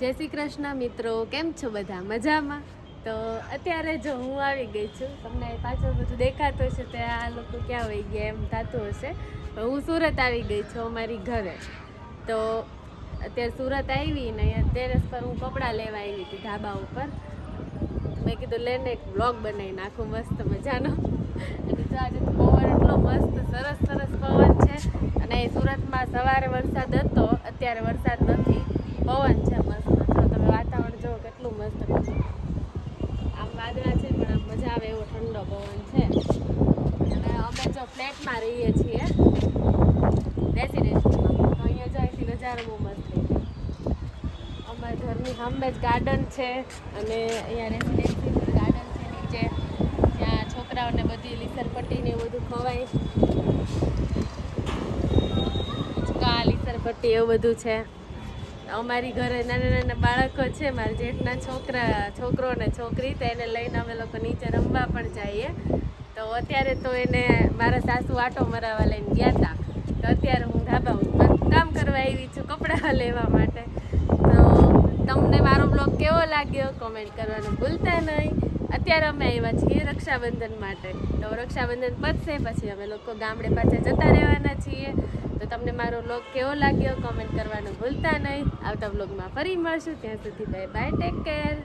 જય શ્રી કૃષ્ણ મિત્રો, કેમ છો બધા? મજામાં? તો અત્યારે જો હું આવી ગઈ છું, તમને પાછળ બધું દેખાતું હશે તો આ લોકો ક્યાં હોય ગયા એમ થતું હશે. હું સુરત આવી ગઈ છું અમારી ઘરે. તો અત્યારે સુરત આવી ને અહીંયા ટેરેસ પર હું કપડાં લેવા આવી હતી ધાબા ઉપર. મેં કીધું લઈને એક બ્લોગ બનાવી નાખું, મસ્ત મજાનો. અને જો આજે પવન એટલો મસ્ત, સરસ સરસ પવન છે. અને સુરતમાં સવારે વરસાદ હતો, અત્યારે વરસાદ નથી. પવન છે મસ્ત. જો તમે વાતાવરણ જુઓ કેટલું મસ્ત આમ વાદળા છે, પણ આમ મજા આવે એવો ઠંડો પવન છે. અને અમે જો ફ્લેટમાં રહીએ છીએ, રેસિડેન્સીમાં. તો અહીંયા જો અહીંથી નજારો મસ્ત અમારા ઘરની સામે ગાર્ડન છે અને અહીંયા રેસિડેન્સી ગાર્ડન છે નીચે. ત્યાં છોકરાઓને બધી લીસરપટ્ટી ને એવું બધું ખવાય. કા લીસરપટ્ટી એવું બધું છે. અમારી ઘરે નાના નાના બાળકો છે, મારા જેઠના છોકરા, છોકરો અને છોકરી, તો એને લઈને અમે લોકો નીચે રમવા પણ જઈએ. તો અત્યારે તો એને મારા સાસુ આટો મરાવા લઈને ગયા હતા તો અત્યારે હું ધાબા ઉપર કામ કરવા આવી છું કપડાં લેવા માટે. તો તમને મારો બ્લોગ કેવો લાગ્યો? કોમેન્ટ કરવાનું ભૂલતા નહીં. અત્યારે અમે આવ્યા છીએ રક્ષાબંધન માટે. તો રક્ષાબંધન પતશે, પછી અમે લોકો ગામડે પાછા જતા રહેવાના છીએ. તો તમને મારો બ્લોગ કેવો લાગ્યો? કોમેન્ટ કરવાનું ભૂલતા નહીં. આવતા બ્લોગમાં ફરી મળશું. ત્યાં સુધી બાય બાય ટેક કેર